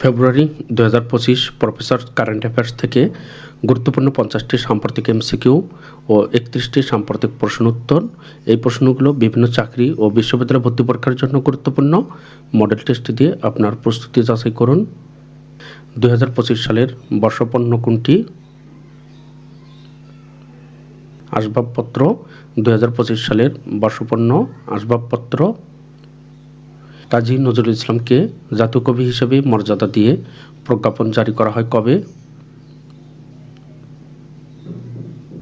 ফেব্রুয়ারি দু হাজার পঁচিশ প্রফেসর কারেন্ট অ্যাফেয়ার্স থেকে গুরুত্বপূর্ণ পঞ্চাশটি সাম্প্রতিক এমসিকিউ ও একত্রিশটি সাম্প্রতিক প্রশ্ন উত্তর। এই প্রশ্নগুলো বিভিন্ন চাকরি ও বিশ্ববিদ্যালয় ভর্তি পরীক্ষার জন্য গুরুত্বপূর্ণ। মডেল টেস্ট দিয়ে আপনার প্রস্তুতি যাচাই করুন। দু হাজার পঁচিশ সালের বর্ষপণ্য কোনটি? আসবাবপত্র। দু হাজার পঁচিশ সালের বর্ষপণ্য, আসবাবপত্র। কাজী নজরুল ইসলামকে জাতীয় কবি হিসেবে মর্যাদা দিয়ে প্রজ্ঞাপন জারি করা হয় কবে?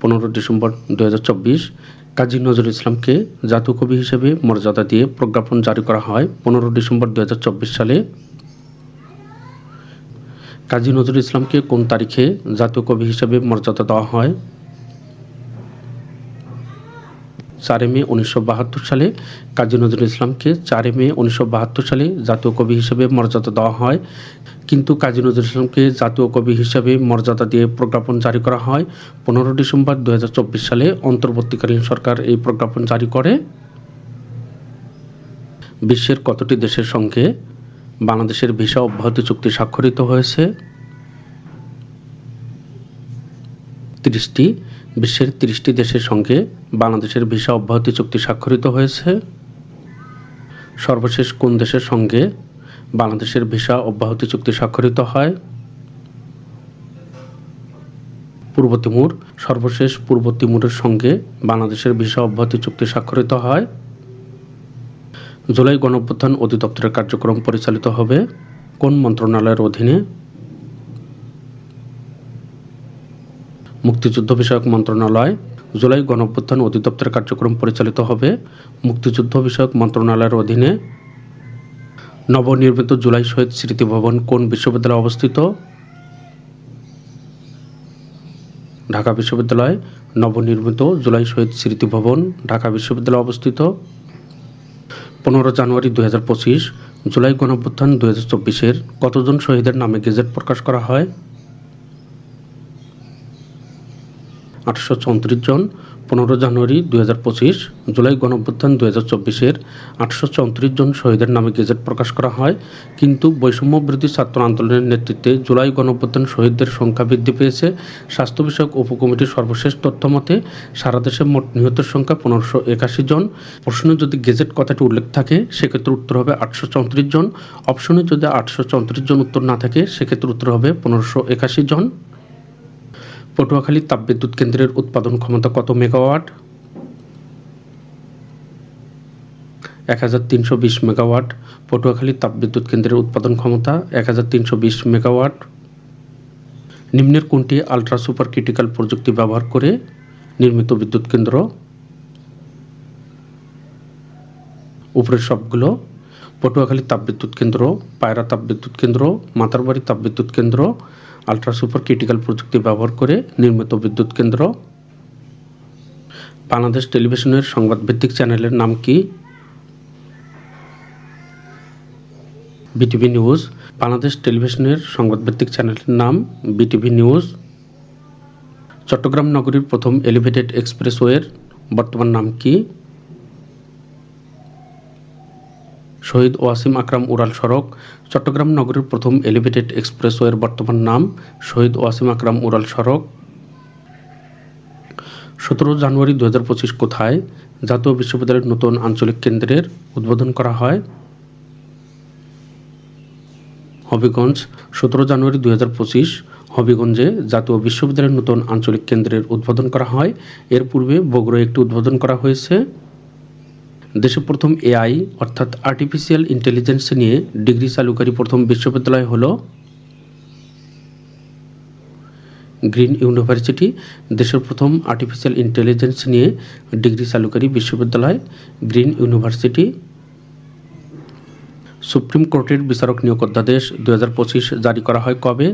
পনেরো ডিসেম্বর দু হাজার চব্বিশ। কাজী নজরুল ইসলামকে জাতীয় কবি হিসেবে মর্যাদা দিয়ে প্রজ্ঞাপন জারি করা হয় পনেরো ডিসেম্বর দু হাজার চব্বিশ সালে। কাজী নজরুল ইসলামকে কোন তারিখে জাতীয় কবি হিসেবে মর্যাদা দেওয়া হয়? চারে মে উনিশশো বাহাত্তর সালে কাজী নজরুল ইসলামকে চারে মে উনিশশো বাহাত্তর সালে জাতীয় কবি হিসেবে মর্যাদা দেওয়া হয়। কিন্তু কাজী নজরুল ইসলামকে জাতীয় কবি হিসেবে মর্যাদা দিয়ে প্রজ্ঞাপন জারি করা হয়। পনেরো ডিসেম্বর দু হাজার চব্বিশ সালে অন্তর্বর্তীকালীন সরকার এই প্রজ্ঞাপন জারি করে। বিশ্বের কতটি দেশের সঙ্গে বাংলাদেশের ভিসা অব্যাহতি চুক্তি স্বাক্ষরিত হয়েছে? তিরিশটি। বিশ্বের তিরিশটি দেশের সঙ্গে বাংলাদেশের ভিসা অব্যাহতি চুক্তি স্বাক্ষরিত হয়েছে। সর্বশেষ কোন দেশের সঙ্গে বাংলাদেশের ভিসা অব্যাহতি চুক্তি স্বাক্ষরিত হয়? পূর্ব তিমুর। সর্বশেষ পূর্ব তিমুরের সঙ্গে বাংলাদেশের ভিসা অব্যাহতি চুক্তি স্বাক্ষরিত হয়। জুলাই গণঅভ্যুত্থান অধিদপ্তরের কার্যক্রম পরিচালিত হবে। কোন মন্ত্রণালয়ের অধীনে মুক্তিযুদ্ধ বিষয়ক মন্ত্রণালয়, জুলাই গণঅভ্যুত্থান অধিদপ্তরের কার্যক্রম পরিচালিত হবে। মুক্তিযুদ্ধ বিষয়ক মন্ত্রণালয়ের অধীনে নবনির্মিত জুলাই শহীদ স্মৃতি ভবন কোন বিশ্ববিদ্যালয়ে অবস্থিত? ঢাকা বিশ্ববিদ্যালয়, নবনির্মিত জুলাই শহীদ স্মৃতি ভবন ঢাকা বিশ্ববিদ্যালয়ে অবস্থিত। পনেরো জানুয়ারি দু হাজার পঁচিশ, জুলাই গণঅভ্যুত্থান দু হাজার চব্বিশের কতজন শহীদের নামে গেজেট প্রকাশ করা হয়? আটশো চৌত্রিশ জন, পনেরো জানুয়ারি দুই হাজার পঁচিশ, জুলাই গণঅভ্যুত্থান দুই হাজার চব্বিশের আটশো চৌত্রিশ জন শহীদের নামে গেজেট প্রকাশ করা হয়। কিন্তু বৈষম্য বিরোধী ছাত্র আন্দোলনের নেতৃত্বে জুলাই গণঅভ্যুত্থান শহীদদের সংখ্যা বৃদ্ধি পেয়েছে। স্বাস্থ্য বিষয়ক উপকমিটির সর্বশেষ তথ্য মতে, সারা দেশে মোট নিহতের সংখ্যা পনেরোশো একাশি জন। প্রশ্নে যদি গেজেট কথাটি উল্লেখ থাকে, সেক্ষেত্রে উত্তর হবে আটশো চৌত্রিশ জন। অপশনে যদি আটশো চৌত্রিশ জন উত্তর না থাকে, সেক্ষেত্রে উত্তর হবে পনেরোশো একাশি জন। পটুয়াখালী তাপবিদ্যুৎ কেন্দ্রের উৎপাদন ক্ষমতা কত মেগাওয়াট? এক হাজার তিনশো বিশ মেগাওয়াট। পটুয়াখালী তাপবিদ্যুৎ কেন্দ্রের উৎপাদন ক্ষমতা এক হাজার তিনশো বিশ মেগাওয়াট। নিম্নের কোনটি আলট্রা সুপার ক্রিটিক্যাল প্রযুক্তি ব্যবহার করে নির্মিত বিদ্যুৎ কেন্দ্র? উপরের সবগুলো। পটুয়াখালী তাপবিদ্যুৎ কেন্দ্র, পায়রা তাপবিদ্যুৎ কেন্দ্র, মাতারবাড়ি তাপবিদ্যুৎ কেন্দ্র আলট্রা সুপার ক্রিটিক্যাল প্রযুক্তি ব্যবহার করে নির্মিত বিদ্যুৎ কেন্দ্র। বাংলাদেশ টেলিভিশনের সংবাদ ভিত্তিক চ্যানেলের নাম কি? BTV news. বাংলাদেশ টেলিভিশনের সংবাদ ভিত্তিক চ্যানেলের নাম বিটিভি নিউজ। চট্টগ্রাম নগরীর প্রথম এলিভেটেড এক্সপ্রেসওয়ের বর্তমান নাম কি? শহীদ ওয়াসিম আকরাম উড়াল সড়ক, চট্টগ্রাম নগরীর প্রথম এলিভেটেড এক্সপ্রেসওয়ের বর্তমান নাম, শহীদ ওয়াসিম আকরাম উড়াল সড়ক। সতেরো জানুয়ারি দু হাজার পঁচিশ কোথায়? জাতীয় বিশ্ববিদ্যালয়ের নতুন আঞ্চলিক কেন্দ্রের উদ্বোধন করা হয়। হবিগঞ্জ, সতেরো জানুয়ারি দু হাজার পঁচিশ, হবিগঞ্জে জাতীয় বিশ্ববিদ্যালয়ের নতুন আঞ্চলিক কেন্দ্রের উদ্বোধন করা হয়। এর পূর্বে বগুড়ায় একটি উদ্বোধন করা হয়েছে। দেশে প্রথম এআই, অর্থাৎ আর্টিফিশিয়াল ইন্টেলিজেন্স নিয়ে ডিগ্রি চালুকারী প্রথম বিশ্ববিদ্যালয় হল গ্রিন ইউনিভার্সিটি। দেশের প্রথম আর্টিফিশিয়াল ইন্টেলিজেন্স নিয়ে ডিগ্রি চালুকারী বিশ্ববিদ্যালয়, গ্রিন ইউনিভার্সিটি। সুপ্রিম কোর্টের বিচারক নিয়োগ অধ্যাদেশ দু হাজার পঁচিশ জারি করা হয় কবে?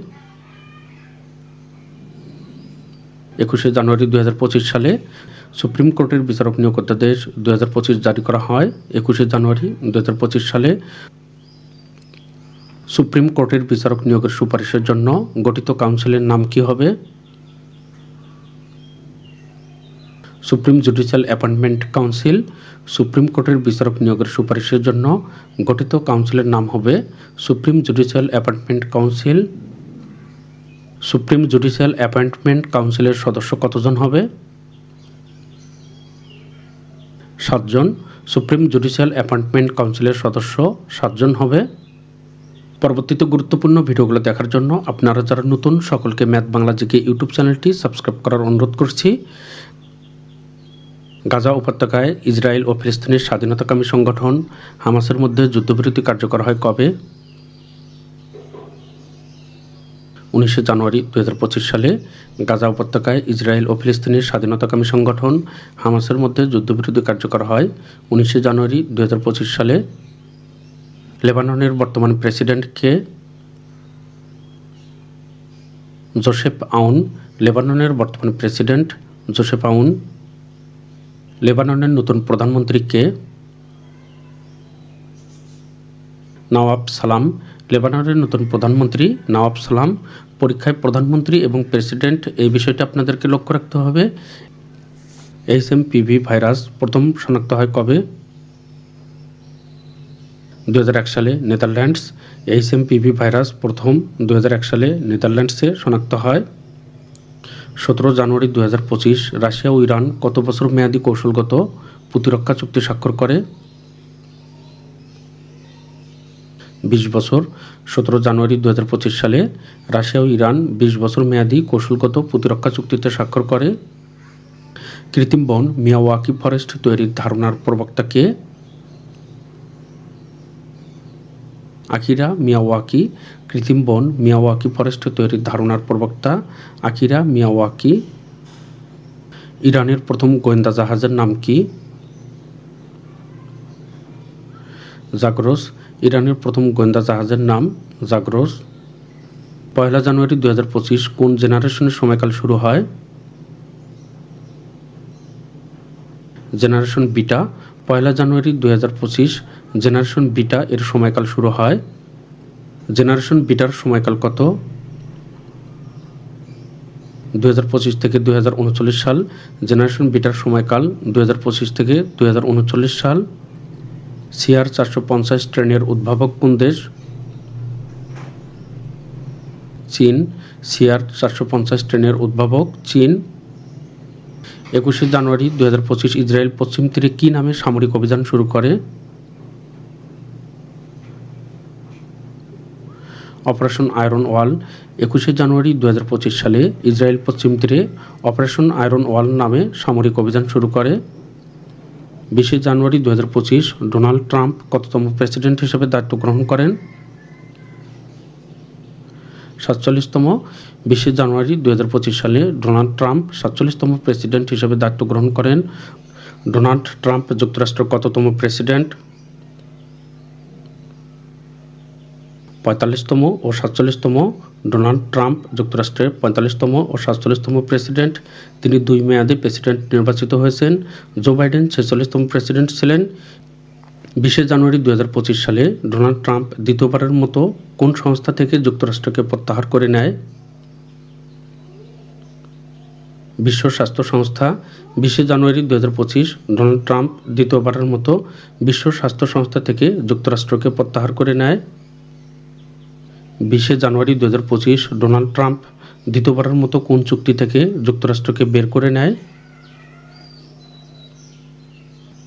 একুশে জানুয়ারি দু হাজার পঁচিশ সালে। সুপ্রিম কোর্টের বিচারক নিয়োগ অধ্যাদেশ দু হাজার পঁচিশ জারি করা হয় একুশে জানুয়ারি দু হাজার পঁচিশ সালে। সুপ্রিম কোর্টের বিচারক নিয়োগের সুপারিশের জন্য গঠিত কাউন্সিলের নাম কি হবে? Supreme judicial appointment council. Supreme কোর্টের বিচারক নিয়োগের সুপারিশের জন্য গঠিত কাউন্সিলের নাম হবে supreme judicial appointment council. Supreme judicial appointment কাউন্সিলের সদস্য কতজন হবে? সাতজন সুপ্রিম জুডিশিয়াল অ্যাপয়েন্টমেন্ট কাউন্সিলের সদস্য সাতজন হবে। পরবর্তীতে গুরুত্বপূর্ণ ভিডিওগুলো দেখার জন্য আপনারা যারা নতুন, সকলকে ম্যাথ বাংলা জিকে ইউটিউব চ্যানেলটি সাবস্ক্রাইব করার অনুরোধ করছি। গাজা উপত্যকায় ইসরায়েল ও ফিলিস্তিনের স্বাধীনতাকামী সংগঠন হামাসের মধ্যে যুদ্ধবিরতি কার্যকর হয় কবে? উনিশে জানুয়ারি দু হাজার পঁচিশ সালে গাজা উপত্যকায় ইসরায়েল ও ফিলিস্তিনের স্বাধীনতাকামী সংগঠন হামাসের মধ্যে যুদ্ধবিরতি কার্যকর হয়। উনিশে জানুয়ারি দুহাজার পঁচিশ সালে লেবাননের বর্তমান প্রেসিডেন্ট কে? জোসেফ আউন, লেবাননের বর্তমান প্রেসিডেন্ট জোসেফ আউন, লেবাননের নতুন প্রধানমন্ত্রী কে? নওয়াব সালাম লেবাননের নতুন প্রধানমন্ত্রী নওয়াব সালাম, পরীক্ষায় প্রধানমন্ত্রী এবং প্রেসিডেন্ট এই বিষয়টা আপনাদেরকে লক্ষ্য রাখতে হবে। এইচ এম পিভি ভাইরাস প্রথম শনাক্ত হয় কবে? দু হাজার এক সালে Netherlands H M PV virus প্রথম দু হাজার এক সালে নেদারল্যান্ডসে শনাক্ত হয়। সতেরো জানুয়ারি দু হাজার পঁচিশ, রাশিয়া ও ইরান কত বছর মেয়াদী কৌশলগত প্রতিরক্ষা চুক্তি স্বাক্ষর করে? বিশ বছর। সতেরো জানুয়ারি দু হাজার পঁচিশ সালে রাশিয়া ও ইরান বিশ বছর মেয়াদী কৌশলগত প্রতিরক্ষা চুক্তিতে স্বাক্ষর করে। কৃত্রিম বন মিয়াওয়াকি ফরেস্ট তৈরির ধারণার প্রবক্তা কে? আকিরা মিয়াওয়াকি, কৃত্রিম বন মিয়াওয়াকি ফরেস্ট তৈরির ধারণার প্রবক্তা আকিরা মিয়াওয়াকি। ইরানের প্রথম গোয়েন্দা জাহাজের নাম কি? জাগরোস ইরানের প্রথম গোয়েন্দা জাহাজের নাম জাগরোস পয়লা জানুয়ারি দু হাজার পঁচিশ কোন জেনারেশনের সময়কাল শুরু হয়? জেনারেশন বিটা, পয়লা জানুয়ারি দু হাজার পঁচিশ, জেনারেশন বিটা এর সময়কাল শুরু হয়। জেনারেশন বিটার সময়কাল কত? দু হাজার পঁচিশ থেকে দুই হাজার উনচল্লিশ সাল। জেনারেশন বিটার সময়কাল দু হাজার পঁচিশ থেকে দু হাজার উনচল্লিশ সাল। সিআর চারশো পঞ্চাশ ট্রেনের উদ্ভাবক কোন দেশ? চীন। সিআর চারশো পঞ্চাশ ট্রেনের উদ্ভাবক চীন। একুশে জানুয়ারি দু হাজার পঁচিশ ইসরায়েল পশ্চিম তীরে কী নামে সামরিক অভিযান শুরু করে? Operation iron wall. একুশে জানুয়ারি দু হাজার পঁচিশ সালে ইসরায়েল পশ্চিম তীরে অপারেশন আয়রন ওয়াল নামে সামরিক অভিযান শুরু করে। বিশে জানুয়ারি দু হাজার পঁচিশ ডোনাল্ড ট্রাম্প কততম প্রেসিডেন্ট হিসেবে দায়িত্ব গ্রহণ করেন? সাতচল্লিশতম বিশে জানুয়ারি দু হাজার পঁচিশ সালে ডোনাল্ড ট্রাম্প সাতচল্লিশতম প্রেসিডেন্ট হিসেবে দায়িত্ব গ্রহণ করেন। ডোনাল্ড ট্রাম্প যুক্তরাষ্ট্রের কততম প্রেসিডেন্ট? পঁয়তাল্লিশতম ও সাতচল্লিশতম ডোনাল্ড ট্রাম্প যুক্তরাষ্ট্রের পঁয়তাল্লিশতম ও সাতচল্লিশতম প্রেসিডেন্ট। তিনি দুই মেয়াদে প্রেসিডেন্ট নির্বাচিত হয়েছেন। জো বাইডেন ছেচল্লিশতম প্রেসিডেন্ট ছিলেন। বিশে জানুয়ারি দু হাজার পঁচিশ সালে ডোনাল্ড ট্রাম্প দ্বিতীয়বারের মতো কোন সংস্থা থেকে যুক্তরাষ্ট্রকে প্রত্যাহার করে নেয়? বিশ্ব স্বাস্থ্য সংস্থা। বিশে জানুয়ারি দু হাজার পঁচিশ ডোনাল্ড ট্রাম্প দ্বিতীয়বারের মতো বিশ্ব স্বাস্থ্য সংস্থা থেকে যুক্তরাষ্ট্রকে প্রত্যাহার করে নেয়। বিশে জানুয়ারি দু হাজার পঁচিশ ডোনাল্ড ট্রাম্প দ্বিতীয়বারের মতো কোন চুক্তি থেকে যুক্তরাষ্ট্রকে বের করে নেয়?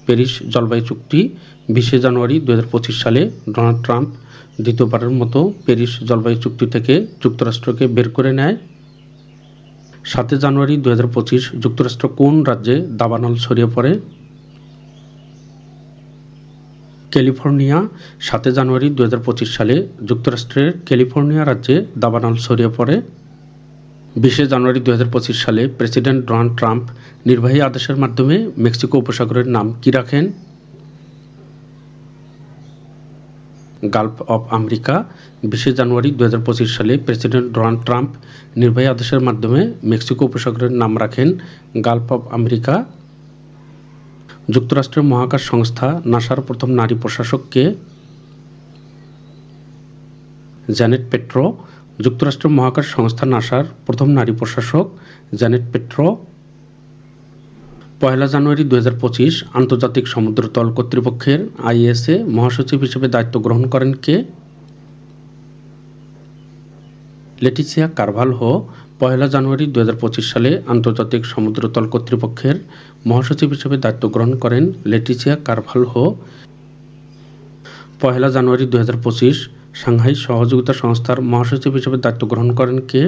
প্যারিস জলবায়ু চুক্তি, বিশে জানুয়ারি দু হাজার পঁচিশ সালে ডোনাল্ড ট্রাম্প দ্বিতীয়বারের মতো প্যারিস জলবায়ু চুক্তি থেকে যুক্তরাষ্ট্রকে বের করে নেয়। সাতই জানুয়ারি দু হাজার পঁচিশ যুক্তরাষ্ট্র কোন রাজ্যে দাবানল ছড়িয়ে পড়ে? ক্যালিফোর্নিয়া সাতই জানুয়ারি দু হাজার পঁচিশ সালে যুক্তরাষ্ট্রের ক্যালিফোর্নিয়া রাজ্যে দাবানল ছড়িয়ে পড়ে। বিশে জানুয়ারি দু হাজার পঁচিশ সালে প্রেসিডেন্ট ডোনাল্ড ট্রাম্প নির্বাহী আদেশের মাধ্যমে মেক্সিকো উপসাগরের নাম কি রাখেন? Gulf of America. বিশে জানুয়ারি দু হাজার পঁচিশ সালে প্রেসিডেন্ট ডোনাল্ড ট্রাম্প নির্বাহী আদেশের মাধ্যমে মেক্সিকো উপসাগরের নাম রাখেন গালফ অফ আমেরিকা। যুক্তরাষ্ট্রের মহাকাশ সংস্থা নাসার প্রথম নারী প্রশাসককে জ্যানেট পেট্রো, যুক্তরাষ্ট্রের মহাকাশ সংস্থা নাসার প্রথম নারী প্রশাসক জ্যানেট পেট্রো পয়লা জানুয়ারি দুই হাজার পঁচিশ আন্তর্জাতিক সমুদ্রতল কর্তৃপক্ষের আইএসএ মহাসচিব হিসেবে দায়িত্ব গ্রহণ করেন কে? লেটিসিয়া কারভালহো পয়লা জানুয়ারি দুই হাজার পঁচিশ সালে আন্তর্জাতিক সমুদ্রতল কর্তৃপক্ষের মহাসচিব হিসেবে দায়িত্ব গ্রহণ করেন লেটিসিয়া কারভালহো। পয়লা জানুয়ারি দু হাজার পঁচিশ সাংহাই সহযোগিতা সংস্থার মহাসচিব হিসেবে দায়িত্ব গ্রহণ করেন কে?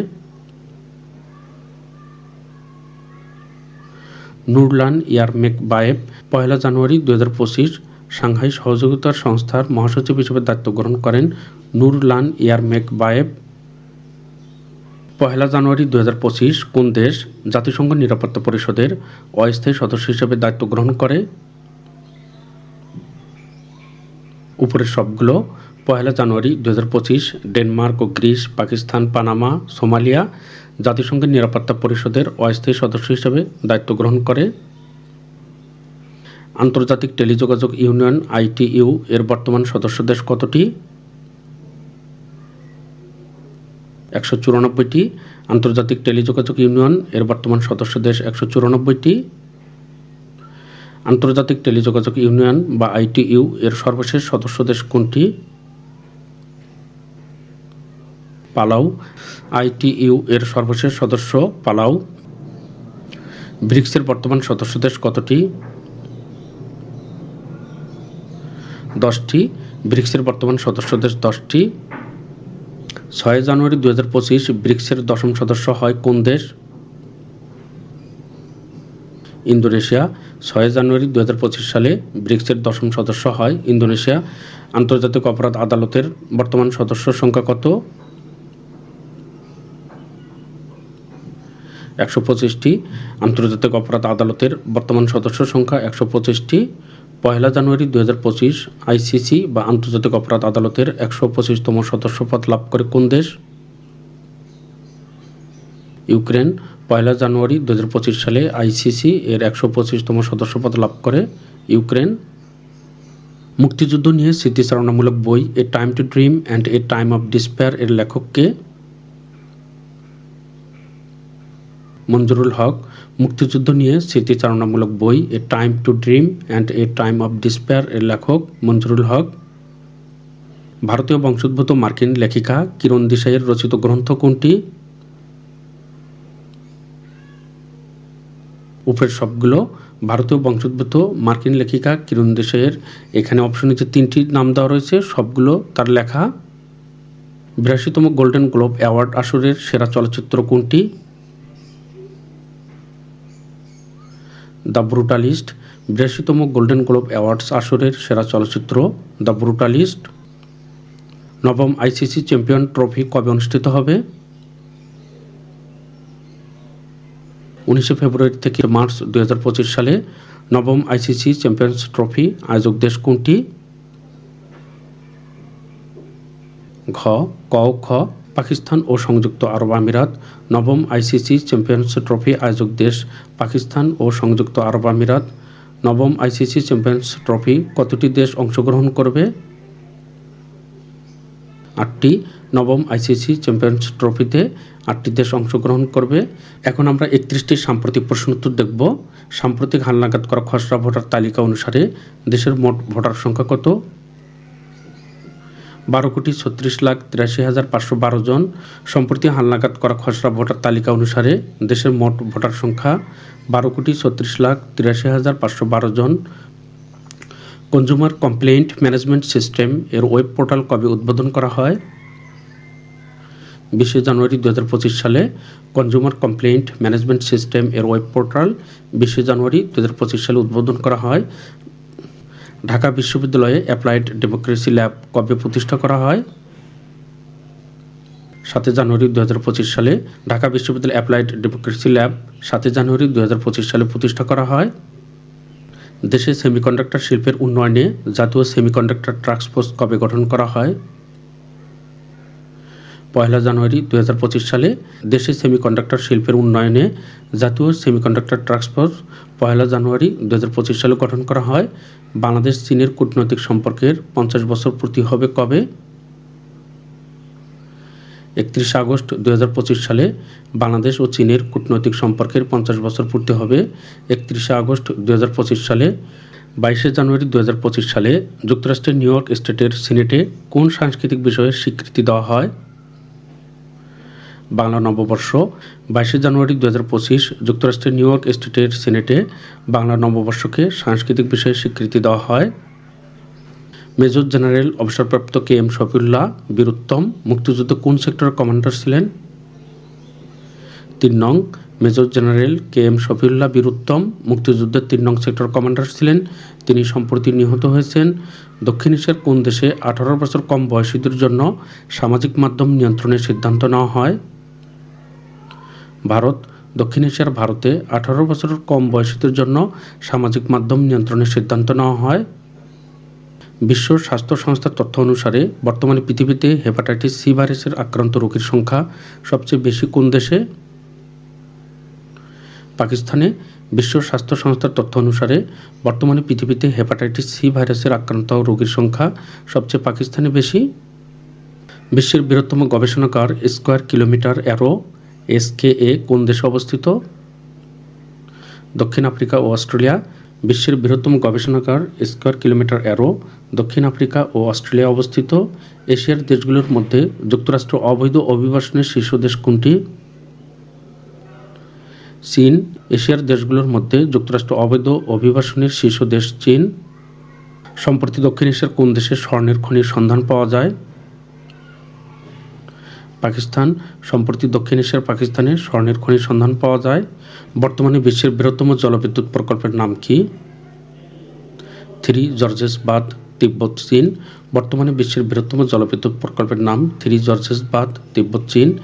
নুরলান ইয়ারমেক বায়েব পয়লা জানুয়ারি দু সাংহাই সহযোগিতা সংস্থার মহাসচিব হিসেবে দায়িত্ব গ্রহণ করেন নুরলান ইয়ারমেক বায়েব পয়লা জানুয়ারি দু হাজার পঁচিশ কোন দেশ জাতিসংঘ নিরাপত্তা পরিষদের অস্থায়ী সদস্য হিসেবে দায়িত্ব গ্রহণ করে? উপরের সবগুলো পয়লা জানুয়ারি দু হাজার পঁচিশ ডেনমার্ক ও গ্রিস, পাকিস্তান, পানামা, সোমালিয়া জাতিসংঘের নিরাপত্তা পরিষদের অস্থায়ী সদস্য হিসেবে দায়িত্ব গ্রহণ করে। আন্তর্জাতিক টেলিযোগাযোগ ইউনিয়ন আইটিইউ এর বর্তমান সদস্য দেশ কতটি? একশো চুরানব্বইটি আন্তর্জাতিক টেলিযোগাযোগ ইউনিয়ন, এর বর্তমান সদস্য দেশ একশো চুরানব্বইটি। আন্তর্জাতিক টেলিযোগাযোগ ইউনিয়ন বা আইটিইউ, এর সর্বশেষ সদস্য দেশ কোনটি? পালাউ আইটিইউ, এর সর্বশেষ সদস্য পালাউ ব্রিক্সের বর্তমান সদস্য দেশ কতটি? দশটি। ব্রিক্সের বর্তমান সদস্য দেশ দশটি। ছয় জানুয়ারি দু হাজার পঁচিশ ব্রিক্সের দশম সদস্য হয় কোন দেশ? ইন্দোনেশিয়া। ছয় জানুয়ারি দু হাজার পঁচিশ সালে ব্রিক্সের দশম সদস্য হয় ইন্দোনেশিয়া। আন্তর্জাতিক অপরাধ আদালতের বর্তমান সদস্য সংখ্যা কত? একশো পঁচিশটি। আন্তর্জাতিক অপরাধ আদালতের বর্তমান সদস্য সংখ্যা একশো পঁচিশটি। পয়লা জানুয়ারি দু হাজার পঁচিশ আইসিসি বা আন্তর্জাতিক অপরাধ আদালতের একশো পঁচিশতম সদস্যপদ লাভ করে কোন দেশ? ইউক্রেন। পয়লা জানুয়ারি দু হাজার পঁচিশ সালে আইসিসি এর একশো পঁচিশতম সদস্যপদ লাভ করে ইউক্রেন। মুক্তিযুদ্ধ নিয়ে স্মৃতিচারণামূলক বই a time to dream and a time of despair এর লেখককে মঞ্জুরুল হক, মুক্তিযুদ্ধ নিয়ে স্মৃতিচারণামূলক বই a time to dream and a time of despair এর লেখক মঞ্জুরুল হক। ভারতীয় বংশোদ্ভূত মার্কিন লেখিকা কিরণ দিশাইয়ের রচিত গ্রন্থ কোনটি? উপরের সবগুলো। ভারতীয় বংশোদ্ভূত মার্কিন লেখিকা কিরণ দেশাইয়ের এখানে অপশনে যে তিনটি নাম দেওয়া রয়েছে। সবগুলো তার লেখা। বিরাশিতম গোল্ডেন গ্লোব অ্যাওয়ার্ড আসরের সেরা চলচ্চিত্র কোনটি? দ্য ব্রুটালিস্ট বিরাশিতম গোল্ডেন গ্লোব অ্যাওয়ার্ডস আসরের সেরা চলচ্চিত্র দ্য ব্রুটালিস্ট। নবম আইসিসি চ্যাম্পিয়ন ট্রফি কবে অনুষ্ঠিত হবে? উনিশে ফেব্রুয়ারি থেকে মার্চ দুই হাজার পঁচিশ সালে নবম আইসিসি চ্যাম্পিয়ন্স ট্রফি আয়োজক দেশ কোনটি? ঘ, ক, খ। পাকিস্তান ও সংযুক্ত আরব আমিরাত, নবম আইসিসি চ্যাম্পিয়ন্স ট্রফি আয়োজক দেশ পাকিস্তান ও সংযুক্ত আরব আমিরাত, নবম আইসিসি চ্যাম্পিয়ন্স ট্রফি কতটি দেশ অংশগ্রহণ করবে? আটটি। নবম আইসিসি চ্যাম্পিয়ন্স ট্রফিতে আটটি দেশ অংশগ্রহণ করবে। এখন আমরা একত্রিশটি সাম্প্রতিক প্রশ্ন উত্তর দেখব। সাম্প্রতিক হালনাগাদ করা খসড়া ভোটার তালিকা অনুসারে দেশের মোট ভোটার সংখ্যা কত? বারো কোটি ছত্রিশ লাখ তিরাশি হাজার পাঁচশো বারো জন সম্প্রতি হালনাগাদ করা খসড়া ভোটার তালিকা অনুসারে দেশের মোট ভোটার সংখ্যা বারো কোটি ছত্রিশ লাখ তিরাশি হাজার পাঁচশো বারো জন। কনজুমার কমপ্লেন্ট ম্যানেজমেন্ট সিস্টেম এর ওয়েব পোর্টাল কবে উদ্বোধন করা হয়? বিশে জানুয়ারি দু হাজার পঁচিশ সালে কনজুমার কমপ্লেন্ট ম্যানেজমেন্ট সিস্টেম এর ওয়েব পোর্টাল বিশে জানুয়ারি দু হাজার পঁচিশ সালে উদ্বোধন করা হয়। ঢাকা বিশ্ববিদ্যালয়ে অ্যাপ্লাইড ডেমোক্রেসি ল্যাব কবে প্রতিষ্ঠা করা হয়? সাতই জানুয়ারি দু হাজার পঁচিশ সালে ঢাকা বিশ্ববিদ্যালয় অ্যাপ্লাইড ডেমোক্রেসি ল্যাব সাতই জানুয়ারি দু হাজার পঁচিশ সালে প্রতিষ্ঠা করা হয়। দেশে সেমিকন্ডাক্টর শিল্পের উন্নয়নে জাতীয় সেমিকন্ডাক্টর ট্রাক্সফোর্স কবে গঠন করা হয়? পয়লা জানুয়ারি দু হাজার পঁচিশ সালে দেশে সেমিকন্ডাক্টর শিল্পের উন্নয়নে জাতীয় সেমিকন্ডাক্টর ট্রাক্সফোর্স পয়লা জানুয়ারি দু হাজার পঁচিশ সালে গঠন করা হয়। বাংলাদেশ, চীনের কূটনৈতিক সম্পর্কের পঞ্চাশ বছর পূর্তি হবে কবে? একত্রিশে আগস্ট দু হাজার পঁচিশ সালে বাংলাদেশ ও চীনের কূটনৈতিক সম্পর্কের পঞ্চাশ বছর পূর্তি হবে। একত্রিশে আগস্ট দু হাজার পঁচিশ সালে বাইশে জানুয়ারি দু হাজার পঁচিশ সালে যুক্তরাষ্ট্রের নিউ ইয়র্ক স্টেটের সিনেটে কোন সাংস্কৃতিক বিষয়ে স্বীকৃতি দেওয়া হয়? বাংলা নববর্ষ, বাইশে জানুয়ারি দু হাজার পঁচিশ, যুক্তরাষ্ট্রের নিউ ইয়র্ক স্টেটের সিনেটে বাংলা নববর্ষকে সাংস্কৃতিক বিষয়ে স্বীকৃতি দেওয়া হয়। মেজর জেনারেল অবসরপ্রাপ্ত কে এম শফিউল্লাহ, বীরুত্তম, মুক্তিযুদ্ধ কোন সেক্টরের কমান্ডার ছিলেন? তিন নং, major general K M Shafiullah, Bir Uttom, মুক্তিযুদ্ধের তিন নং সেক্টর কমান্ডার ছিলেন। তিনি সম্প্রতি নিহত হয়েছেন। দক্ষিণ এশিয়ার কোন দেশে আঠারো বছর কম বয়সীদের জন্য সামাজিক মাধ্যম নিয়ন্ত্রণের সিদ্ধান্ত নেওয়া হয়? ভারত, দক্ষিণ এশিয়ার ভারতে আঠারো বছরের কম বয়সীদের জন্য সামাজিক মাধ্যম নিয়ন্ত্রণের সিদ্ধান্ত নেওয়া হয়। বিশ্ব স্বাস্থ্য সংস্থার তথ্য অনুসারে, বর্তমানে পৃথিবীতে হেপাটাইটিস সি ভাইরাসের আক্রান্ত রোগীর সংখ্যা সবচেয়ে বেশি কোন দেশে? পাকিস্তানে বিশ্ব স্বাস্থ্য সংস্থার তথ্য অনুসারে, বর্তমানে পৃথিবীতে হেপাটাইটিস সি ভাইরাসের আক্রান্ত রোগীর সংখ্যা সবচেয়ে পাকিস্তানে বেশি। বিশ্বের বৃহত্তম গবেষণাগার স্কোয়ার কিলোমিটার অ্যারো এসকেএ কোন দেশে অবস্থিত? দক্ষিণ আফ্রিকা ও অস্ট্রেলিয়া, বিশ্বের বৃহত্তম গবেষণাগার স্কোয়ার কিলোমিটার অ্যারো, দক্ষিণ আফ্রিকা ও অস্ট্রেলিয়া অবস্থিত, এশিয়ার দেশগুলোর মধ্যে যুক্তরাষ্ট্র অবৈধ অভিবাসনের শীর্ষ দেশ কোনটি? চীন, এশিয়ার দেশগুলোর মধ্যে যুক্তরাষ্ট্র অবৈধ অভিবাসনের শীর্ষ দেশ চীন। সম্প্রতি দক্ষিণ এশিয়ার কোন দেশে স্বর্ণের খনির সন্ধান পাওয়া যায়? পাকিস্তান, সম্প্রতি দক্ষিণ এশিয়ার পাকিস্তানে স্বর্ণের খনির সন্ধান পাওয়া যায়। বর্তমানে বিশ্বের বৃহত্তম জলবিদ্যুৎ প্রকল্পের নাম কি? থ্রি জর্জেস বাদ তিব্বত, চীন। বর্তমানে বিশ্বের বৃহত্তম জলবিদ্যুৎ প্রকল্পের নাম থ্রি জর্জেস বাদ তিব্বত, চীন।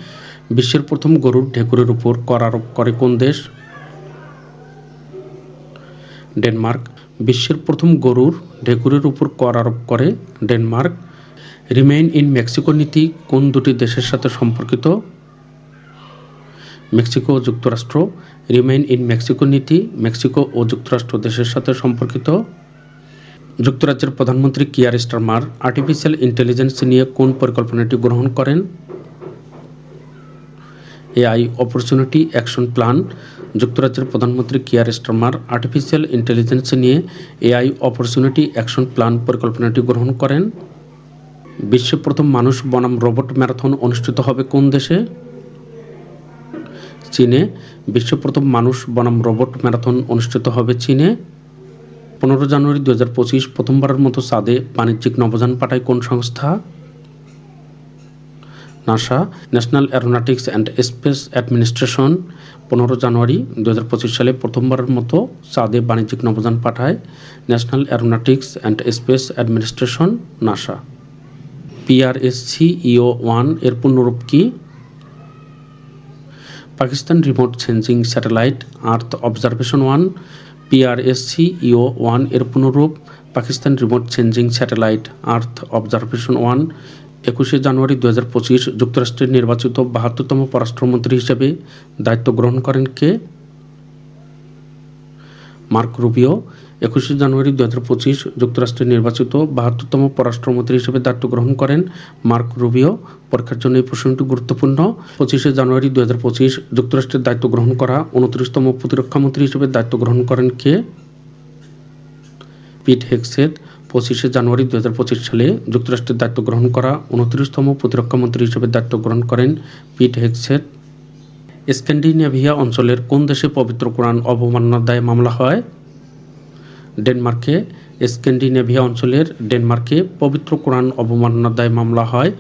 বিশ্বের প্রথম গরুর ঢেকুরের উপর কর আরোপ করে কোন দেশ? ডেনমার্ক। বিশ্বের প্রথম গরুর ঢেকুরের উপর কর আরোপ করে ডেনমার্ক। রিমেইন ইন মেক্সিকো নীতি কোন দুটি দেশের সাথে সম্পর্কিত? মেক্সিকো ও যুক্তরাষ্ট্র, রিমেইন ইন মেক্সিকো নীতি মেক্সিকো ও যুক্তরাষ্ট্র দেশের সাথে সম্পর্কিত? যুক্তরাজ্যের প্রধানমন্ত্রী কিয়ার স্টারমার, আর্টিফিশিয়াল ইন্টেলিজেন্স নিয়ে কোন পরিকল্পনাটি গ্রহণ করেন? এআই অপরচুনিটি অ্যাকশন প্ল্যান, যুক্তরাজ্যের প্রধানমন্ত্রী কিয়ার স্টারমার, আর্টিফিশিয়াল ইন্টেলিজেন্স নিয়ে এআই অপরচুনিটি অ্যাকশন প্ল্যান পরিকল্পনাটি গ্রহণ করেন? বিশ্বের প্রথম মানুষ বনাম রোবট ম্যারাথন অনুষ্ঠিত হবে কোন দেশে? চীনে। বিশ্বের প্রথম মানুষ বনাম রোবট ম্যারাথন অনুষ্ঠিত হবে চীনে। পনেরো জানুয়ারি দু হাজার পঁচিশ, প্রথমবারের মতো চাঁদে বাণিজ্যিক নবযান পাঠায় কোন সংস্থা? NASA, national aeronautics and space administration. পনেরো জানুয়ারি দু হাজার পঁচিশ সালে প্রথমবারের মতো চাঁদে বাণিজ্যিক নবযান পাঠায় national aeronautics and space administration, NASA. PRSC EO ওয়ানের পূর্ণরূপ কি? Pakistan remote sensing satellite, earth observation one PRSC EO ওয়ানের পুনরূপ Pakistan remote sensing satellite, earth observation one, একুশে জানুয়ারি দু হাজার পঁচিশ, যুক্তরাষ্ট্রের নির্বাচিত বাহাত্তরতম পররাষ্ট্রমন্ত্রী হিসেবে দায়িত্ব গ্রহণ করেন কে? মার্ক রুবিও একুশে জানুয়ারি দু হাজার পঁচিশ যুক্তরাষ্ট্রের নির্বাচিত বাহাত্তরতম পররাষ্ট্রমন্ত্রী হিসেবে দায়িত্ব গ্রহণ করেন মার্ক রুবিও। পরীক্ষার জন্য এই প্রশ্নটি গুরুত্বপূর্ণ। পঁচিশে জানুয়ারি দু হাজার পঁচিশ যুক্তরাষ্ট্রের দায়িত্ব গ্রহণ করা উনত্রিশতম প্রতিরক্ষামন্ত্রী হিসেবে দায়িত্ব গ্রহণ করেন কে? পিট হেক্সেট পঁচিশে জানুয়ারি দু হাজার পঁচিশ সালে যুক্তরাষ্ট্রের দায়িত্ব গ্রহণ করা উনত্রিশতম প্রতিরক্ষামন্ত্রী হিসেবে দায়িত্ব গ্রহণ করেন পিট হেক্সেট স্ক্যান্ডিনেভিয়া অঞ্চলের কোন দেশে পবিত্র কোরআন অবমাননার দায়ে মামলা হয়? ডেনমার্কে, স্ক্যান্ডিনেভিয়া অঞ্চলের ডেনমার্কে পবিত্র কোরআন অবমাননার দায়ে মামলা হয়।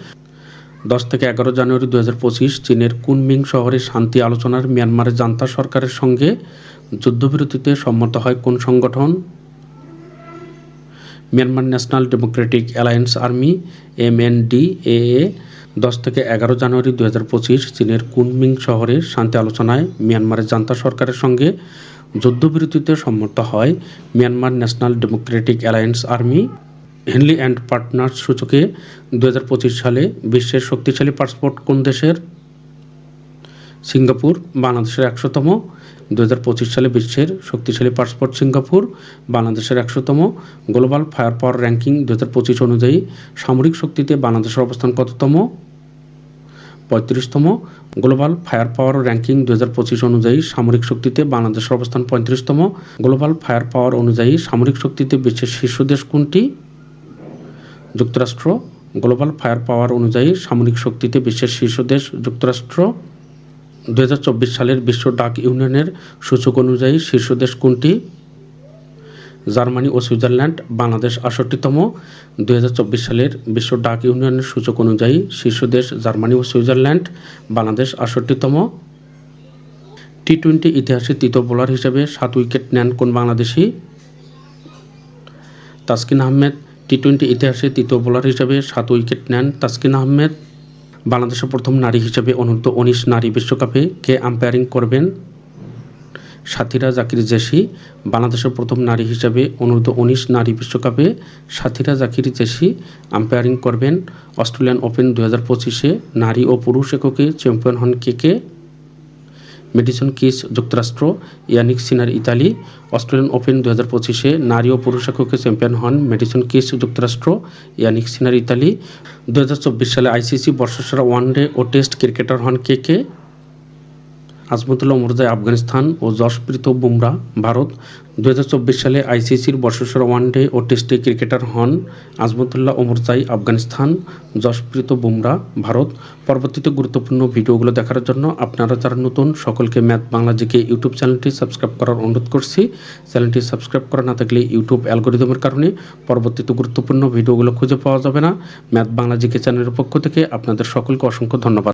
দশ থেকে এগারো জানুয়ারি দু হাজার পঁচিশ চীনের কুনমিং শহরে শান্তি আলোচনার মিয়ানমারের জান্তা সরকারের সঙ্গে যুদ্ধবিরতিতে সম্মত হয় কোন সংগঠন? Myanmar national democratic alliance army, M N D A দশ থেকে এগারো জানুয়ারি দু হাজার পঁচিশ চীনের কুনমিং শহরে শান্তি আলোচনায় মিয়ানমারের জান্তা সরকারের সঙ্গে যুদ্ধবিরতিতে সম্মত হয় Myanmar National Democratic Alliance Army. Henley and Partners সূচকে দু হাজার পঁচিশ সালে বিশ্বের শক্তিশালী পাসপোর্ট কোন দেশের? সিঙ্গাপুর, বাংলাদেশের একশোতম। দু হাজার পঁচিশ সালে বিশ্বের শক্তিশালী পাসপোর্ট সিঙ্গাপুর, বাংলাদেশের একশোতম। গ্লোবাল ফায়ার পাওয়ার র্যাঙ্কিং দু হাজার পঁচিশ অনুযায়ী সামরিক শক্তিতে বাংলাদেশের অবস্থান কততম? পঁয়ত্রিশতম। গ্লোবাল ফায়ার পাওয়ার র্যাঙ্কিং দু হাজার পঁচিশ অনুযায়ী সামরিক শক্তিতে বাংলাদেশের অবস্থান পঁয়ত্রিশতম। গ্লোবাল ফায়ার পাওয়ার অনুযায়ী সামরিক শক্তিতে বিশ্বের শীর্ষ দেশ কোনটি? যুক্তরাষ্ট্র। গ্লোবাল ফায়ার পাওয়ার অনুযায়ী সামরিক শক্তিতে বিশ্বের শীর্ষ দেশ যুক্তরাষ্ট্র। দু হাজার চব্বিশ সালের বিশ্ব ডাক ইউনিয়নের সূচক অনুযায়ী শীর্ষ দেশ কোনটি? জার্মানি ও সুইজারল্যান্ড বাংলাদেশ আটষট্টিতম। দুই সালের বিশ্ব ডাক ইউনিয়নের সূচক অনুযায়ী শীর্ষ দেশ জার্মানি ও সুইজারল্যান্ড, বাংলাদেশ আটষট্টিতম। টি টোয়েন্টি ইতিহাসে তৃতীয় বোলার হিসেবে সাত উইকেট নেন কোন বাংলাদেশি? তাসকিন আহমেদ টি টোয়েন্টি ইতিহাসে তৃতীয় বোলার হিসেবে সাত উইকেট নেন তাসকিন আহমেদ। বাংলাদেশের প্রথম নারী হিসেবে অনূর্ধ্ব উনিশ নারী বিশ্বকাপে কে আম্পায়ারিং করবেন? সাথীরা জাকির জেসি, বাংলাদেশের প্রথম নারী হিসাবে অনূর্ধ্ব উনিশ নারী বিশ্বকাপে সাথীরা জাকির জেসি আম্পায়ারিং করবেন। অস্ট্রেলিয়ান ওপেন দু হাজার পঁচিশে নারী ও পুরুষ এককে চ্যাম্পিয়ন হন কে কে? মেডিসন কিস, যুক্তরাষ্ট্র, ইয়ানিক সিনার, ইতালি। অস্ট্রেলিয়ান ওপেন দু হাজার পঁচিশে নারী ও পুরুষ এককে চ্যাম্পিয়ন হন মেডিসন কিস, যুক্তরাষ্ট্র, ইয়ানিক সিনার, ইতালি। দু হাজার চব্বিশ সালে আইসিসি বর্ষসেরা ওয়ানডে ও টেস্ট ক্রিকেটার হন কে কে? আজমতুল্লাহ মুরজাই আফগানিস্তান ও যশপ্রীত বুমরা ভারত। দু হাজার চব্বিশ সালে আইসিসির বর্ষসেরা ওয়ানডে ও টেস্টে ক্রিকেটার হন আজমতুল্লাহ ওমরজাই আফগানিস্তান, যশপ্রীত বুমরা ভারত। পরবর্তীতে গুরুত্বপূর্ণ ভিডিওগুলো দেখার জন্য আপনারা যারা নতুন, সকলকে ম্যাথ বাংলা জিকে ইউটিউব চ্যানেলটি সাবস্ক্রাইব করার অনুরোধ করছি। চ্যানেলটি সাবস্ক্রাইব করা না থাকলে ইউটিউব অ্যালগোরিদমের কারণে পরবর্তীতে গুরুত্বপূর্ণ ভিডিওগুলো খুঁজে পাওয়া যাবে না। ম্যাথ বাংলা জিকে চ্যানেলের পক্ষ থেকে আপনাদের সকলকে অসংখ্য ধন্যবাদ।